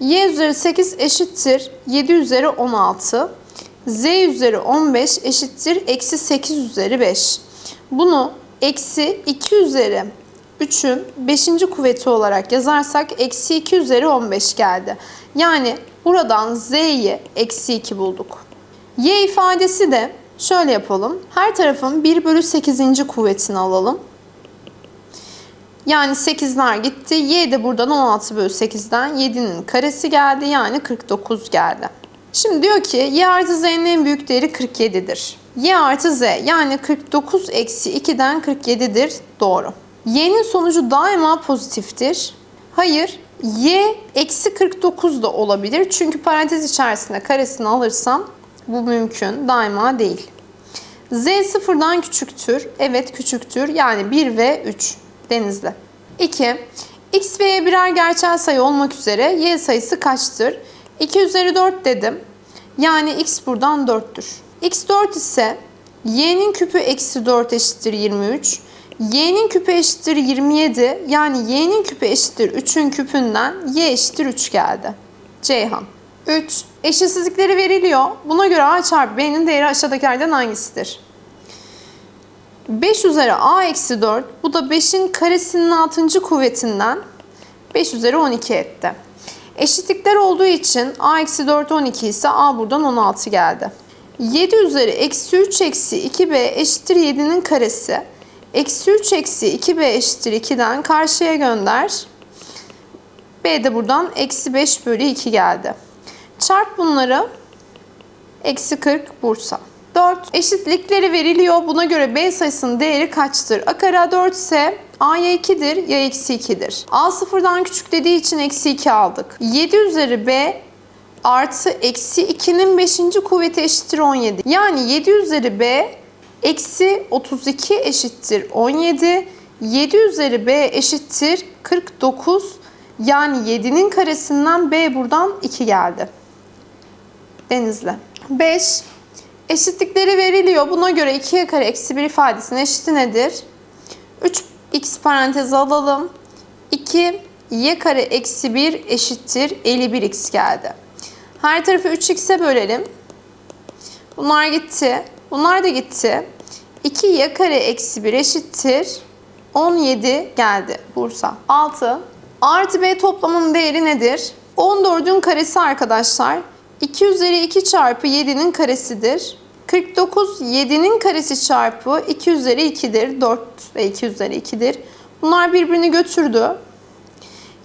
y üzeri 8 eşittir 7 üzeri 16. z üzeri 15 eşittir eksi 8 üzeri 5. Bunu eksi 2 üzeri 3'ün 5. kuvveti olarak yazarsak eksi 2 üzeri 15 geldi. Yani buradan z'yi eksi 2 bulduk. y ifadesi de şöyle yapalım. Her tarafın 1 bölü 8. kuvvetini alalım. Yani 8'ler gitti. Y de buradan 16 bölü 8'den 7'nin karesi geldi. Yani 49 geldi. Şimdi diyor ki y artı z'nin en büyük değeri 47'dir. y artı z yani 49 eksi 2'den 47'dir. Doğru. y'nin sonucu daima pozitiftir. Hayır. y eksi 49 da olabilir. Çünkü parantez içerisinde karesini alırsam bu mümkün. Daima değil. Z sıfırdan küçüktür. Evet küçüktür. Yani 1 ve 3. Denizli. 2. X ve Y birer gerçel sayı olmak üzere Y sayısı kaçtır? 2 üzeri 4 dedim. Yani X buradan 4'tür. X 4 ise Y'nin küpü eksi 4 eşittir 23. Y'nin küpü eşittir 27. Yani Y'nin küpü eşittir 3'ün küpünden Y eşittir 3 geldi. Ceyhan. 3. Eşitsizlikleri veriliyor. Buna göre A çarpı B'nin değeri aşağıdakilerden hangisidir? 5 üzeri a eksi 4 bu da 5'in karesinin 6. kuvvetinden 5 üzeri 12 etti. Eşitlikler olduğu için a eksi 4 12 ise a buradan 16 geldi. 7 üzeri eksi 3 eksi 2b eşittir 7'nin karesi. Eksi 3 eksi 2b eşittir 2'den karşıya gönder. b de buradan eksi 5 bölü 2 geldi. Çarp bunları. Eksi 40 Bursa. 4. Eşitlikleri veriliyor. Buna göre B sayısının değeri kaçtır? A kare 4 ise A'ya 2'dir, ya eksi 2'dir. A sıfırdan küçük dediği için eksi 2 aldık. 7 üzeri B artı eksi 2'nin 5. kuvveti eşittir 17. Yani 7 üzeri B eksi 32 eşittir 17. 7 üzeri B eşittir 49. Yani 7'nin karesinden B buradan 2 geldi. Denizli. 5. Eşitlikleri veriliyor. Buna göre 2y kare eksi 1 ifadesinin eşiti nedir? 3x parantezi alalım. 2 y kare eksi 1 eşittir 51x geldi. Her tarafı 3x'e bölelim. Bunlar gitti. Bunlar da gitti. 2 y kare eksi 1 eşittir 17 geldi Bursa. 6. A artı B toplamının değeri nedir? 14'ün karesi arkadaşlar. 2 üzeri 2 çarpı 7'nin karesidir. 49 7'nin karesi çarpı 2 üzeri 2'dir. 4 ve 2 üzeri 2'dir. Bunlar birbirini götürdü.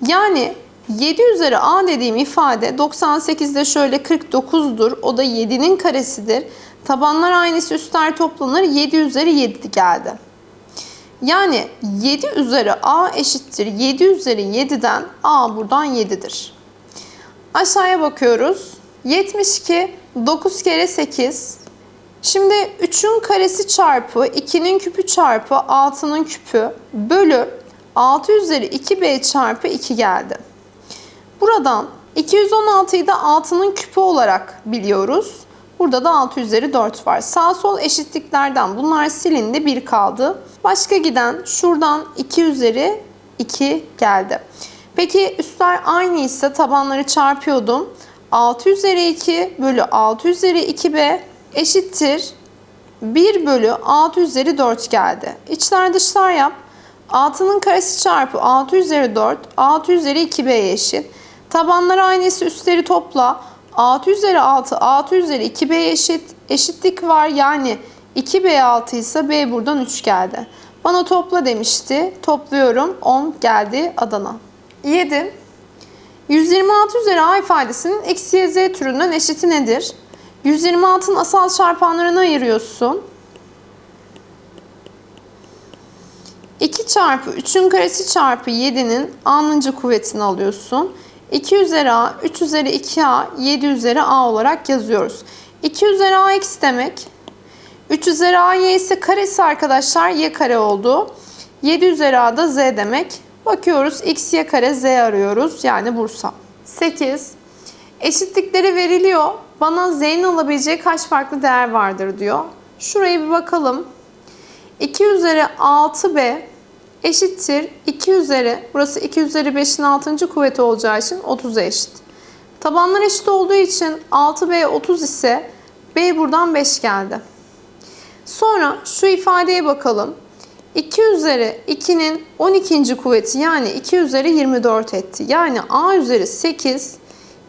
Yani 7 üzeri a dediğim ifade 98'de şöyle 49'dur. O da 7'nin karesidir. Tabanlar aynısı üstler toplanır. 7 üzeri 7 geldi. Yani 7 üzeri a eşittir. 7 üzeri 7'den a buradan 7'dir. Aşağıya bakıyoruz. 72 9 kere 8. Şimdi 3'ün karesi çarpı 2'nin küpü çarpı 6'nın küpü bölü 6 üzeri 2b çarpı 2 geldi. Buradan 216'yı da 6'nın küpü olarak biliyoruz. Burada da 6 üzeri 4 var. Sağ sol eşitliklerden bunlar silindi 1 kaldı. Başka giden şuradan 2 üzeri 2 geldi. Peki üstler aynı ise tabanları çarpıyordum. 6 üzeri 2 bölü 6 üzeri 2b eşittir 1 bölü 6 üzeri 4 geldi. İçler dışlar yap. 6'nın karesi çarpı 6 üzeri 4 6 üzeri 2b'ye eşit. Tabanlar aynısı üstleri topla. 6 üzeri 6 6 üzeri 2b eşit. Eşitlik var yani 2b 6 ise b buradan 3 geldi. Bana topla demişti. Topluyorum 10 geldi Adana. 7. 126 üzeri a ifadesinin eksi y z türünden eşiti nedir? 126'ın asal çarpanlarını ayırıyorsun. 2 çarpı 3'ün karesi çarpı 7'nin a'nıncı kuvvetini alıyorsun. 2 üzeri a, 3 üzeri 2a, 7 üzeri a olarak yazıyoruz. 2 üzeri a x demek. 3 üzeri a y ise karesi arkadaşlar y kare oldu. 7 üzeri a da z demek. Bakıyoruz x y kare z arıyoruz yani Bursa. 8. Eşitlikleri veriliyor. Bana z'nin alabileceği kaç farklı değer vardır diyor. Şuraya bir bakalım. 2 üzeri 6b eşittir 2 üzeri burası 2 üzeri 5'in 6. kuvveti olacağı için 30'a eşit. Tabanlar eşit olduğu için 6B 30 ise B buradan 5 geldi. Sonra şu ifadeye bakalım. 2 üzeri 2'nin 12. kuvveti yani 2 üzeri 24 etti. Yani A üzeri 8,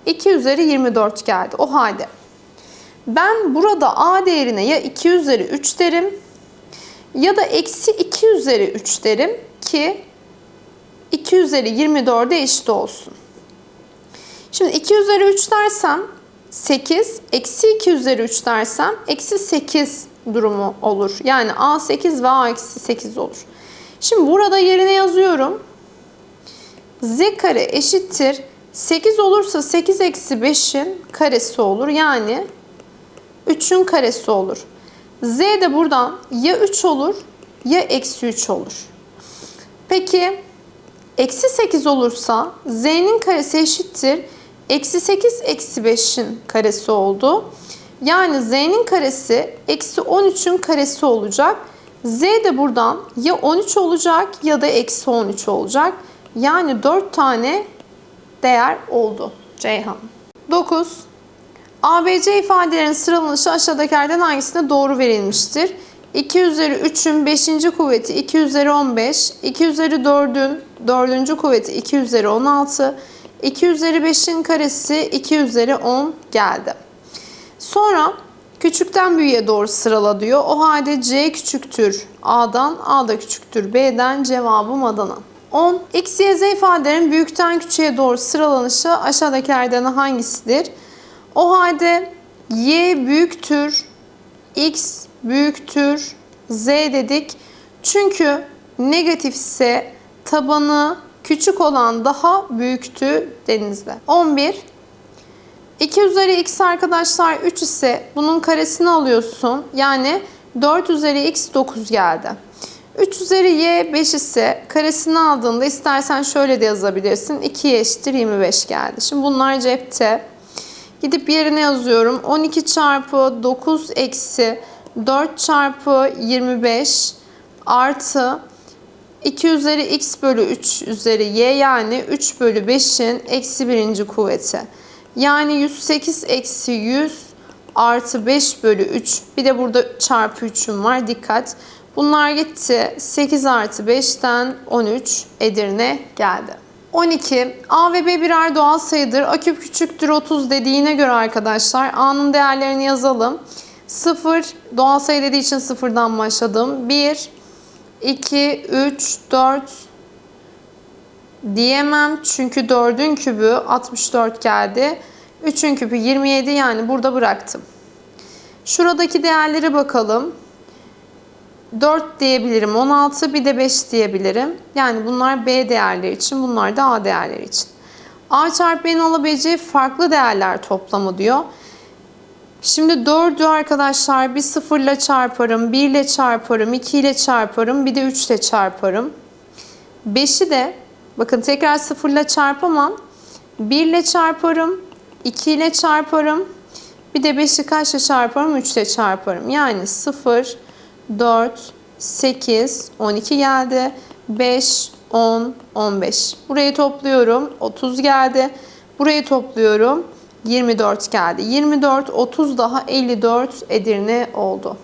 2 üzeri 24 geldi. O halde ben burada A değerine ya 2 üzeri 3 derim ya da eksi 2 üzeri 3 derim ki 2 üzeri 24'e eşit olsun. Şimdi 2 üzeri 3 dersem 8, eksi 2 üzeri 3 dersem eksi 8 durumu olur. Yani A 8 ve A eksi 8 olur. Şimdi burada yerine yazıyorum. Z kare eşittir. 8 olursa 8 eksi 5'in karesi olur. Yani 3'ün karesi olur. Z de buradan ya 3 olur ya eksi 3 olur. Peki eksi 8 olursa z'nin karesi eşittir. Eksi 8 eksi 5'in karesi oldu. Yani z'nin karesi eksi 13'ün karesi olacak. z de buradan ya 13 olacak ya da eksi 13 olacak. Yani 4 tane değer oldu Ceyhan. 9. ABC ifadelerinin sıralanışı aşağıdakilerden hangisine doğru verilmiştir? 2 üzeri 3'ün 5. kuvveti 2 üzeri 15, 2 üzeri 4'ün 4. kuvveti 2 üzeri 16, 2 üzeri 5'in karesi 2 üzeri 10 geldi. Sonra küçükten büyüğe doğru sırala diyor. O halde C küçüktür A'dan, A da küçüktür B'den cevabım Adana. 10. X, Y, Z ifadelerin büyükten küçüğe doğru sıralanışı aşağıdakilerden hangisidir? O halde Y büyüktür, X büyüktür, Z dedik. Çünkü negatif ise tabanı küçük olan daha büyüktü denizde. 11. 2 üzeri x arkadaşlar 3 ise bunun karesini alıyorsun. Yani 4 üzeri x 9 geldi. 3 üzeri y 5 ise karesini aldığında istersen şöyle de yazabilirsin. 2y eşittir 25 geldi. Şimdi bunlar cepte. Gidip yerine yazıyorum. 12 çarpı 9 eksi 4 çarpı 25 artı 2 üzeri x bölü 3 üzeri y yani 3 bölü 5'in eksi birinci kuvveti. Yani 108 eksi 100 artı 5 bölü 3. Bir de burada çarpı 3'üm var dikkat. Bunlar gitti. 8 artı 5'ten 13 Edirne geldi. 12. A ve B birer doğal sayıdır. A küp küçüktür 30 dediğine göre arkadaşlar A'nın değerlerini yazalım. 0 doğal sayı dediği için sıfırdan başladım. 1, 2, 3, 4 diyemem. Çünkü 4'ün kübü 64 geldi. 3'ün kübü 27 yani burada bıraktım. Şuradaki değerlere bakalım. 4 diyebilirim 16 bir de 5 diyebilirim. Yani bunlar B değerleri için bunlar da A değerleri için. A çarpı B'nin alabileceği farklı değerler toplamı diyor. Şimdi 4'ü arkadaşlar bir 0 ile çarparım, 1 ile çarparım, 2 ile çarparım, bir de 3 ile çarparım. 5'i de bakın tekrar 0 ile çarpamam. 1 ile çarparım, 2 ile çarparım. Bir de 5'i kaçla çarparım? 3 ile çarparım. Yani 0, 4, 8, 12 geldi. 5, 10, 15. Burayı topluyorum. 30 geldi. Burayı topluyorum. 24 geldi. 24, 30 daha 54 Edirne oldu.